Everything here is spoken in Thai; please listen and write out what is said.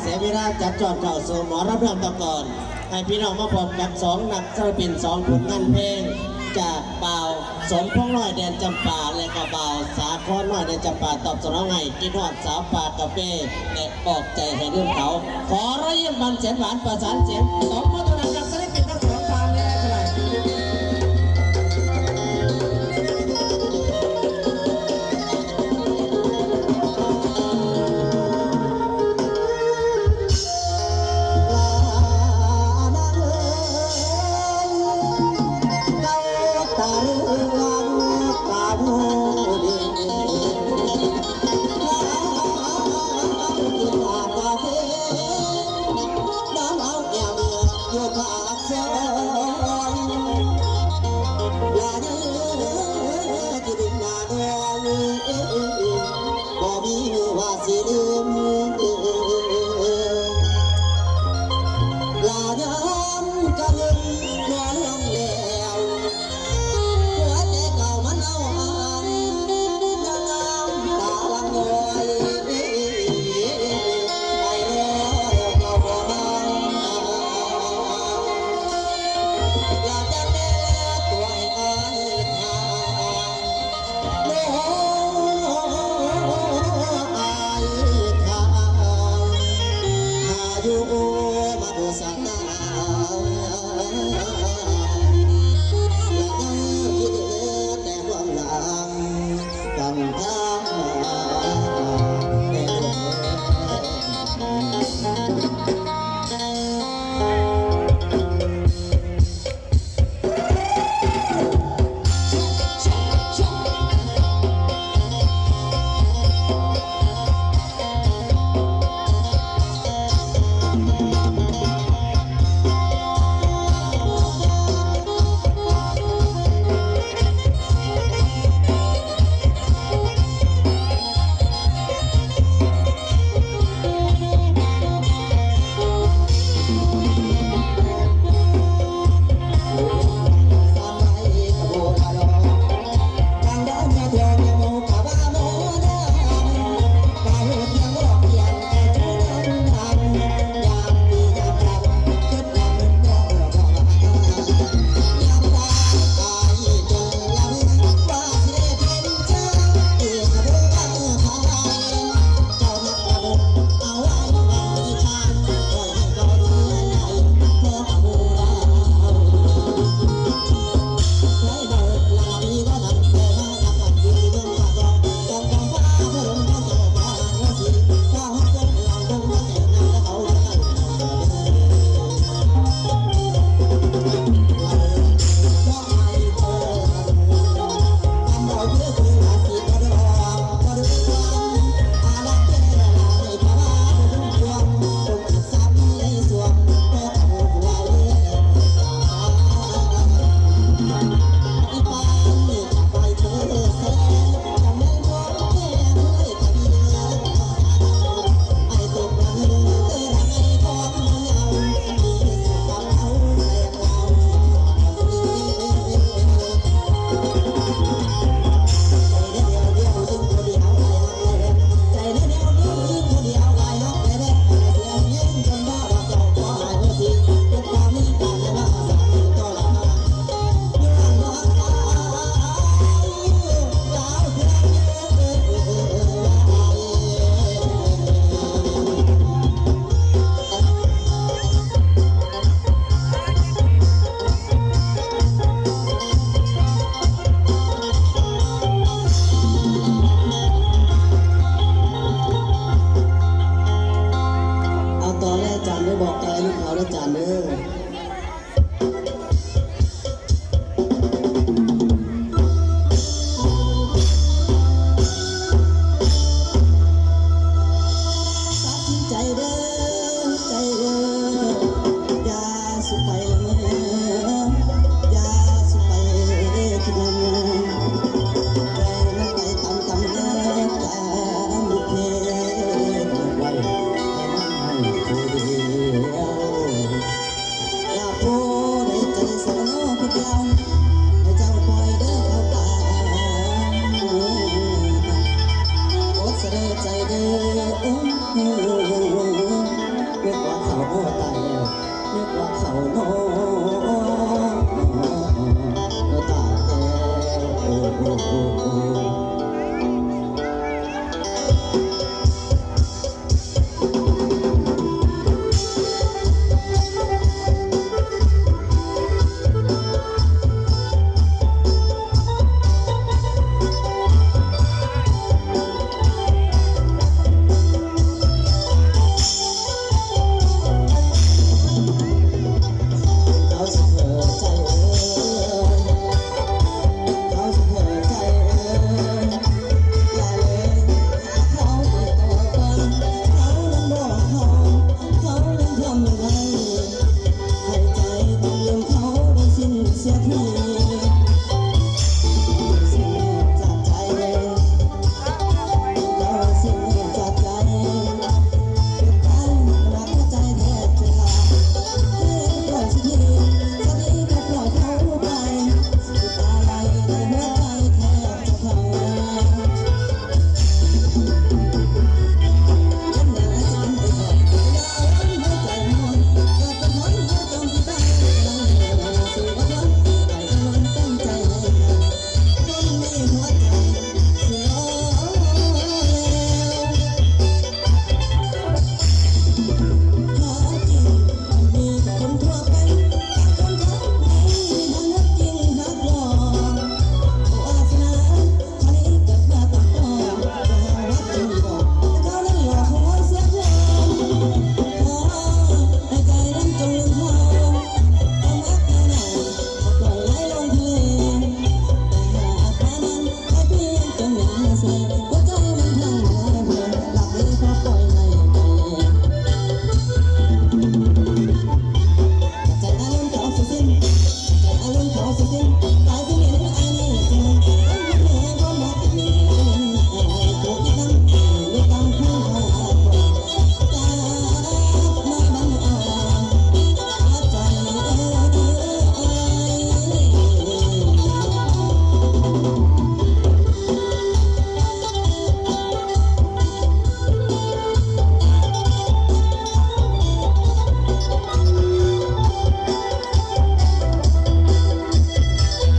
เสียเวาจับจอดเก่าสู่หมอรับรองตะกอนให้พี่น้องมาพบกับสองนักศิลปินสองผลงานเพลง จากเป่าสมพงษ์น้อยแดนจำปาและกระเบาสาครน้อยแดนจำปาตอบสนองไงกินหอดสาวปากกาเฟ่และปอกใจให้เรื่องเขา ขอร้อยเยี่ยมันเสียงหวานประสานเสียงสองพัฒนา กระเงิน